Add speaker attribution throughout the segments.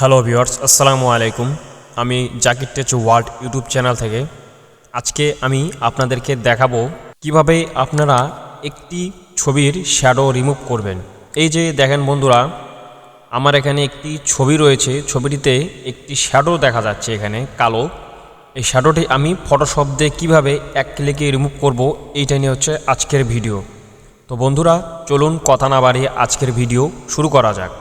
Speaker 1: Hello viewers আসসালামু আলাইকুম আমি Zakir tech world YouTube channel থেকে। আজকে আমি আপনাদেরকে দেখাবো কীভাবে আপনারা একটি ছবির শ্যাডো রিমুভ করবেন। এই যে দেখেন বন্ধুরা, আমার এখানে একটি ছবি রয়েছে। ছবিটিতে একটি শ্যাডো দেখা যাচ্ছে এখানে, কালো। এই শ্যাডোটি আমি ফটোশপ দিয়ে কীভাবে এক ক্লিকে রিমুভ করব, এইটা নিয়ে হচ্ছে আজকের ভিডিও তো বন্ধুরা, চলুন কথা না বাড়িয়ে আজকের ভিডিও শুরু করা যাক।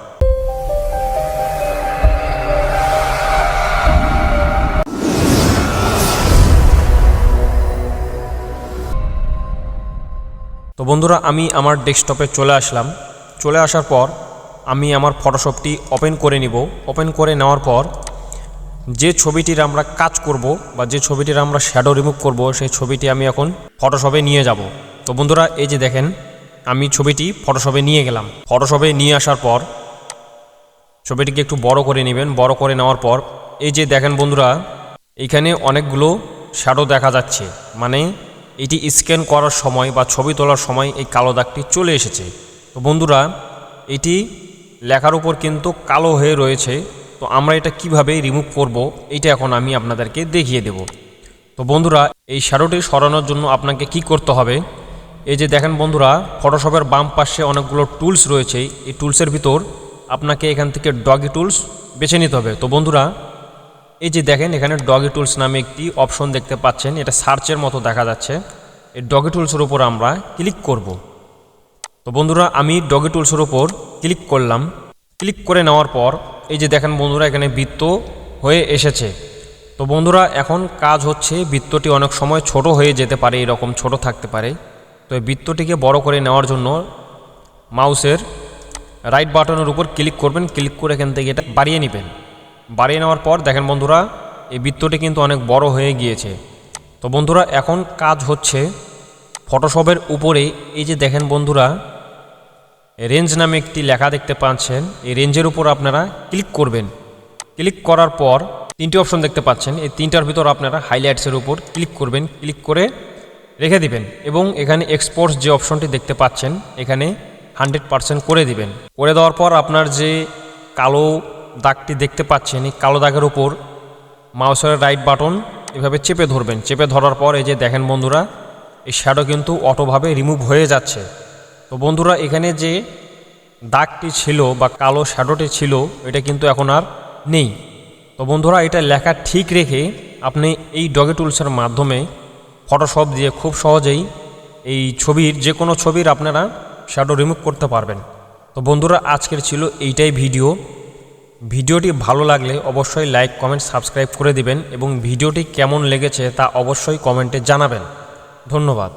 Speaker 1: বন্ধুরা, আমি আমার ডেস্কটপে চলে আসলাম। চলে আসার পর আমি আমার ফটোশপটি ওপেন করে নিব। ওপেন করে নেওয়ার পর যে ছবিটির আমরা কাজ করব বা যে ছবিটির আমরা শ্যাডো রিমুভ করব, সেই ছবিটি আমি এখন ফটোশপে নিয়ে যাব। তো বন্ধুরা, এই যে দেখেন, আমি ছবিটি ফটোশপে নিয়ে গেলাম। ফটোশপে নিয়ে আসার পর ছবিটিকে একটু বড় করে নেবেন। বড় করে নেওয়ার পর এই যে দেখেন বন্ধুরা এইখানে অনেকগুলো শ্যাডো দেখা যাচ্ছে। মানে এটি স্ক্যান করার সময় বা ছবি তোলার সময় এই কালো দাগটি চলে এসেছে। তো বন্ধুরা, এটি লেখার উপর কিন্তু কালো হয়ে রয়েছে। তো আমরা এটা কীভাবে রিমুভ করব, এটা এখন আমি আপনাদেরকে দেখিয়ে দেব। তো বন্ধুরা, এই শ্যাডোটি সরানোর জন্য আপনাকে কি করতে হবে? এই যে দেখেন বন্ধুরা ফটোশপের বাম পাশে অনেকগুলো টুলস রয়েছে। এই টুলসের ভিতর আপনাকে এখান থেকে ডগি টুলস বেছে নিতে হবে। তো বন্ধুরা এই যে দেখেন, এখানে ডগি টুলস নামে একটি অপশন দেখতে পাচ্ছেন। এটা সার্চের মতো দেখা যাচ্ছে। এই ডগি টুলসের উপর আমরা ক্লিক করব। তো বন্ধুরা, আমি ডগি টুলসের উপর ক্লিক করলাম। ক্লিক করে নেওয়ার পর, এই যে দেখেন বন্ধুরা, এখানে বৃত্ত হয়ে এসেছে। তো বন্ধুরা, এখন কাজ হচ্ছে বৃত্তটি অনেক সময় ছোট হয়ে যেতে পারে, এরকম ছোট থাকতে পারে। তো এই বৃত্তটিকে বড় করে নেওয়ার জন্য মাউসের রাইট বাটনের উপর ক্লিক করবেন। ক্লিক করে এখান থেকে এটা বাড়িয়ে নেবেন। বাড়িয়ে নেওয়ার পর, দেখেন বন্ধুরা, এই বৃত্তটি কিন্তু অনেক বড় হয়ে গিয়েছে। তো বন্ধুরা, এখন কাজ হচ্ছে ফটোশপের উপরে, এই যে দেখেন বন্ধুরা রেঞ্জ নামে একটি লেখা দেখতে পাচ্ছেন। এই রেঞ্জের উপর আপনারা ক্লিক করবেন। ক্লিক করার পর তিনটি অপশন দেখতে পাচ্ছেন। এই তিনটার ভিতর আপনারা হাইলাইটসের উপর ক্লিক করবেন। ক্লিক করে রেখে দিবেন এবং এখানে এক্সপোর্টস যে অপশনটি দেখতে পাচ্ছেন, এখানে হান্ড্রেড পারসেন্ট করে দিবেন। করে দেওয়ার পর আপনার যে কালো দাগটি দেখতে পাচ্ছেন, এই কালো দাগের উপর মাউসের রাইট বাটন এভাবে চেপে ধরবেন। চেপে ধরার পর এই যে দেখেন বন্ধুরা, এই শ্যাডো কিন্তু অটোভাবে রিমুভ হয়ে যাচ্ছে। তো বন্ধুরা, এখানে যে দাগটি ছিল বা কালো শ্যাডোটি ছিল, এটা কিন্তু এখন আর নেই। তো বন্ধুরা, এটা লেখা ঠিক রেখে আপনি এই ডগে টুলসের মাধ্যমে ফটোশপ দিয়ে খুব সহজেই এই ছবির, যে কোনো ছবির আপনারা শ্যাডো রিমুভ করতে পারবেন। তো বন্ধুরা, আজকের ছিল এইটাই ভিডিও ভিডিওটি ভালো লাগলে অবশ্যই লাইক, কমেন্ট, সাবস্ক্রাইব করে দিবেন এবং ভিডিওটি কেমন লেগেছে তা অবশ্যই কমেন্টে জানাবেন। ধন্যবাদ।